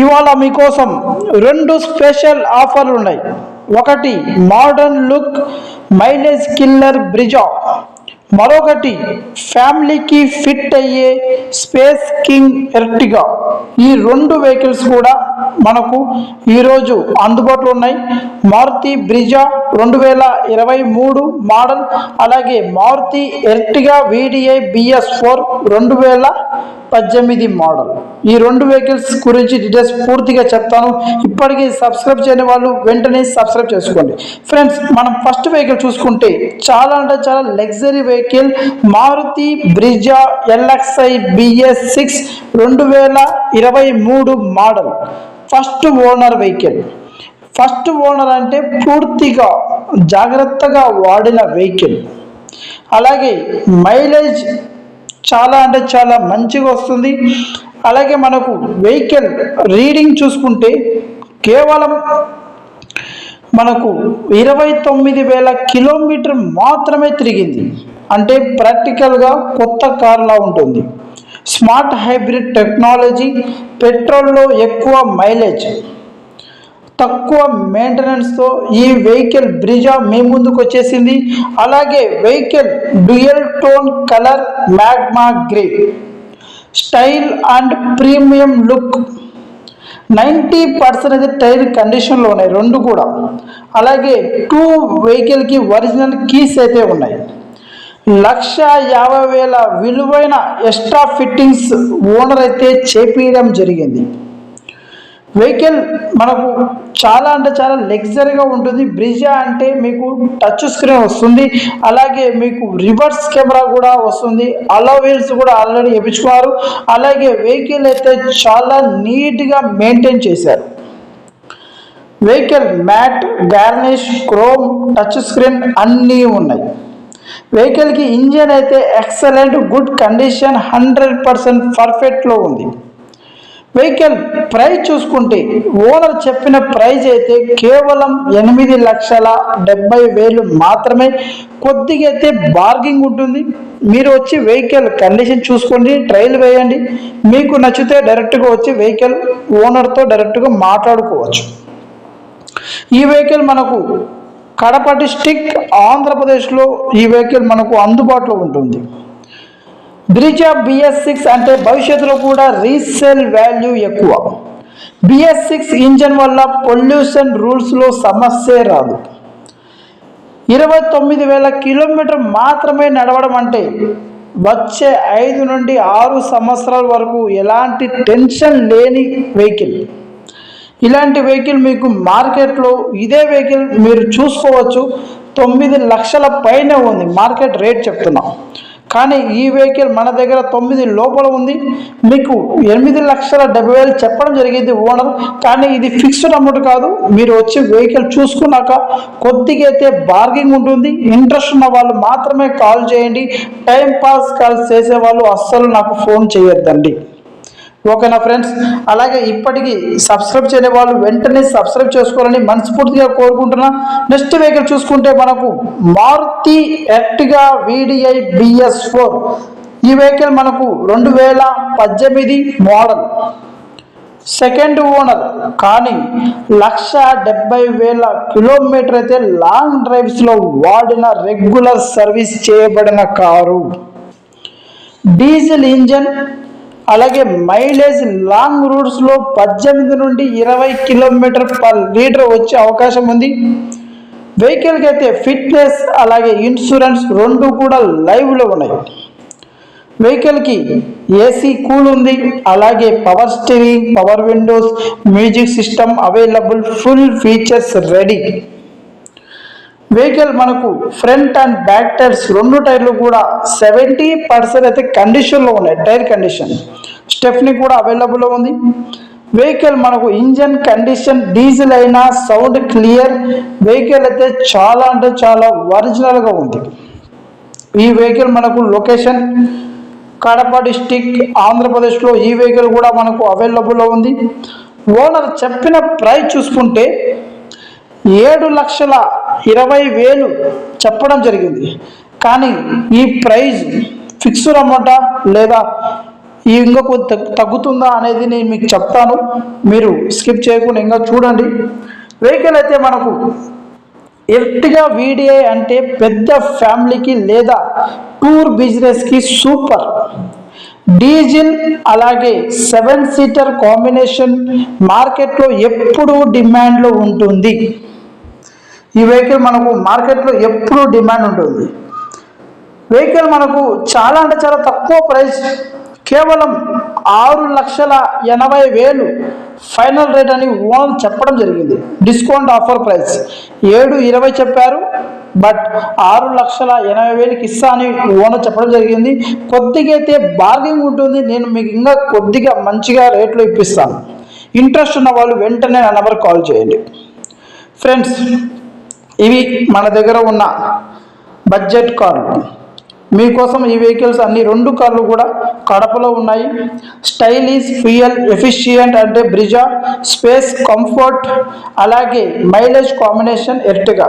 ఇవాళ మీకోసం రెండు స్పెషల్ ఆఫర్లు ఉన్నాయి. ఒకటి modern look mileage killer Brezza. మరొకటి ఫ్యామిలీకి ఫిట్ అయ్యే స్పేస్ కింగ్ ఎర్టిగా. ఈ రెండు వెహికల్స్ కూడా మనకు ఈరోజు అందుబాటులో ఉన్నాయి. మారుతి బ్రిజా రెండు వేల ఇరవై మూడు మోడల్ అలాగే Maruti Ertiga VDI BS four రెండు వేల పద్దెనిమిది మోడల్. ఈ రెండు వెహికల్స్ గురించి డీటెయిల్స్ పూర్తిగా చెప్తాను. ఇప్పటికీ సబ్స్క్రైబ్ చేయని వాళ్ళు వెంటనే సబ్స్క్రైబ్ చేసుకోండి. ఫ్రెండ్స్ మనం ఫస్ట్ వెహికల్ చూసుకుంటే చాలా అంటే చాలా luxury vehicle Maruti Brezza LXI BS six రెండు వేల ఇరవై మూడు model. First owner vehicle first owner అంటే పూర్తిగా జాగ్రత్తగా వాడిన వెహికల్ అలాగే మైలేజ్ చాలా అంటే చాలా మంచిగా వస్తుంది. అలాగే మనకు వెహికల్ రీడింగ్ చూసుకుంటే కేవలం మనకు ఇరవై తొమ్మిది వేల కిలోమీటర్ మాత్రమే తిరిగింది. అంటే ప్రాక్టికల్గా కొత్త కార్లా ఉంటుంది. స్మార్ట్ హైబ్రిడ్ టెక్నాలజీ పెట్రోల్లో ఎక్కువ మైలేజ్ తక్కువ మెయింటెనెన్స్తో ఈ వెహికల్ బ్రిజా మీ ముందుకు వచ్చేసింది. అలాగే vehicle dual tone colour magma grey. Style and premium look. Ninety percent అయితే టైర్ కండిషన్లో ఉన్నాయి రెండు కూడా. అలాగే టూ వెహికల్కి ఒరిజినల్ కీస్ అయితే ఉన్నాయి. లక్ష యాభై వేల విలువైన ఎక్స్ట్రా ఫిట్టింగ్స్ ఓనర్ అయితే చేపించడం జరిగింది. వెహికల్ మనకు చాలా అంటే చాలా లగ్జరీగా ఉంటుంది. బ్రిజా అంటే మీకు టచ్ స్క్రీన్ వస్తుంది. అలాగే మీకు రివర్స్ కెమెరా కూడా వస్తుంది. అలా వీల్స్ కూడా ఆల్రెడీ వేయించుకున్నారు. అలాగే వెహికల్ అయితే చాలా నీట్గా మెయింటైన్ చేశారు. Vehicle matt garnish chrome touch screen అన్నీ ఉన్నాయి. వెహికల్కి ఇంజన్ అయితే excellent good condition hundred percent పర్ఫెక్ట్లో ఉంది. వెహికల్ ప్రైస్ చూసుకుంటే ఓనర్ చెప్పిన ప్రైస్ అయితే కేవలం ఎనిమిది లక్షల డెబ్బై వేలు మాత్రమే. కొద్దిగా అయితే బార్గింగ్ ఉంటుంది. మీరు వచ్చి వెహికల్ కండిషన్ చూసుకోండి ట్రైల్ వేయండి. మీకు నచ్చితే డైరెక్ట్గా వచ్చి వెహికల్ ఓనర్తో డైరెక్ట్గా మాట్లాడుకోవచ్చు. ఈ వెహికల్ మనకు కడప డిస్టిక్ ఆంధ్రప్రదేశ్లో ఈ వెహికల్ మనకు అందుబాటులో ఉంటుంది. బ్రిజా బిఎస్ సిక్స్ అంటే భవిష్యత్తులో కూడా రీసేల్ వాల్యూ ఎక్కువ. బిఎస్ సిక్స్ ఇంజన్ వల్ల పొల్యూషన్ రూల్స్లో సమస్యే రాదు. ఇరవై తొమ్మిది వేల కిలోమీటర్ మాత్రమే నడవడం అంటే వచ్చే ఐదు నుండి ఆరు సంవత్సరాల వరకు ఎలాంటి టెన్షన్ లేని వెహికల్. ఇలాంటి వెహికల్ మీకు మార్కెట్లో ఇదే వెహికల్ మీరు చూసుకోవచ్చు. తొమ్మిది లక్షల పైన ఉంది. మార్కెట్ రేట్ చెప్తున్నాం. కానీ ఈ వెహికల్ మన దగ్గర తొమ్మిది లోపల ఉంది. మీకు ఎనిమిది లక్షల డెబ్బై వేలు చెప్పడం జరిగింది ఓనర్. కానీ ఇది ఫిక్స్డ్ అమౌంట్ కాదు. మీరు వచ్చి వెహికల్ చూసుకున్నాక కొద్దిగా అయితే బార్గింగ్ ఉంటుంది. ఇంట్రెస్ట్ ఉన్న వాళ్ళు మాత్రమే కాల్ చేయండి. టైం పాస్ కాల్ చేసే వాళ్ళు అస్సలు నాకు ఫోన్ చేయొద్దండి. ఓకేనా ఫ్రెండ్స్ అలాగే ఇప్పటికీ సబ్స్క్రైబ్ చేయని వాళ్ళు వెంటనే సబ్స్క్రైబ్ చేసుకోవాలని మనస్ఫూర్తిగా కోరుకుంటున్నా. నెక్స్ట్ వెహికల్ చూసుకుంటే మనకు Maruti Ertiga VDI BS four ఈ వెహికల్ మనకు రెండు వేల పద్దెనిమిది మోడల్ సెకండ్ ఓనర్ కానీ లక్ష డెబ్బై వేల కిలోమీటర్ అయితే లాంగ్ డ్రైవ్స్లో వాడిన రెగ్యులర్ సర్వీస్ చేయబడిన కారు. డీజిల్ ఇంజన్ అలాగే మైలేజ్ లాంగ్ రూట్స్లో పద్దెనిమిది నుండి ఇరవై కిలోమీటర్ పర్ లీటర్ వచ్చే అవకాశం ఉంది. వెహికల్కి అయితే ఫిట్నెస్ అలాగే ఇన్సూరెన్స్ రెండు కూడా లైవ్లో ఉన్నాయి. వెహికల్కి ఏసీ కూల్ ఉంది అలాగే power steering power windows music system available full features ready vehicle మనకు ఫ్రంట్ అండ్ బ్యాక్ టైర్స్ రెండు టైర్లు కూడా సెవెంటీ పర్సెంట్ అయితే కండిషన్లో ఉన్నాయి టైర్ కండిషన్. స్టెఫ్నీ కూడా అవైలబుల్లో ఉంది. వెహికల్ మనకు ఇంజన్ కండిషన్ డీజిల్ అయినా సౌండ్ క్లియర్. వెహికల్ అయితే చాలా అంటే చాలా ఒరిజినల్గా ఉంది. ఈ వెహికల్ మనకు లొకేషన్ కడప డిస్టిక్ ఆంధ్రప్రదేశ్లో ఈ వెహికల్ కూడా మనకు అవైలబుల్లో ఉంది. ఓనర్ చెప్పిన ప్రైస్ చూసుకుంటే ఏడు లక్షల ఇరవై వేలు చెప్పడం జరిగింది. కానీ ఈ ప్రైజ్ ఫిక్స్డ్ అమౌంట్ లేదా ఈ ఇంకా కొంత తగ్గుతుందా అనేది నేను మీకు చెప్తాను. మీరు స్కిప్ చేయకుండా ఇంకా చూడండి. వెహికల్ అయితే మనకు ఎర్టిగా వీడిఐ అంటే పెద్ద ఫ్యామిలీకి లేదా టూర్ బిజినెస్కి సూపర్. డీజిల్ అలాగే సెవెన్ సీటర్ కాంబినేషన్ మార్కెట్లో ఎప్పుడూ డిమాండ్లో ఉంటుంది. ఈ వెహికల్ మనకు మార్కెట్లో ఎప్పుడూ డిమాండ్ ఉంటుంది. వెహికల్ మనకు చాలా అంటే చాలా తక్కువ ప్రైస్. కేవలం ఆరు లక్షల ఎనభై వేలు ఫైనల్ రేట్ అని ఓన్ చెప్పడం జరిగింది. Discount offer price. ఏడు ఇరవై చెప్పారు బట్ ఆరు లక్షల ఎనభై వేలకి ఇస్తా అని ఓనర్ చెప్పడం జరిగింది. కొద్దిగా అయితే బార్గింగ్ ఉంటుంది నేను మీకు ఇంకా కొద్దిగా మంచిగా రేట్లో ఇప్పిస్తాను. ఇంట్రెస్ట్ ఉన్న వాళ్ళు వెంటనే నా నెంబర్ కాల్ చేయండి. ఫ్రెండ్స్ ఇవి మన దగ్గర ఉన్న బడ్జెట్ కార్లు మీకోసం ఈ వెహికల్స్ అన్ని రెండు కార్లు కూడా కడపలో ఉన్నాయి. స్టైలిష్ ఫ్యూయల్ ఎఫిషియంట్ అంటే బ్రిజా స్పేస్ కంఫర్ట్ అలాగే మైలేజ్ కాంబినేషన్ ఎర్టిగా.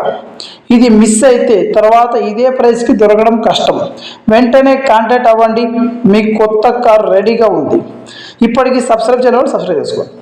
ఇది మిస్ అయితే తర్వాత ఇదే ప్రైస్కి దొరకడం కష్టం. వెంటనే కాంటాక్ట్ అవ్వండి. మీ కొత్త కార్ రెడీగా ఉంది. ఇప్పటికి సబ్స్క్రైబ్ చేయాలి సబ్స్క్రైబ్ చేసుకోండి.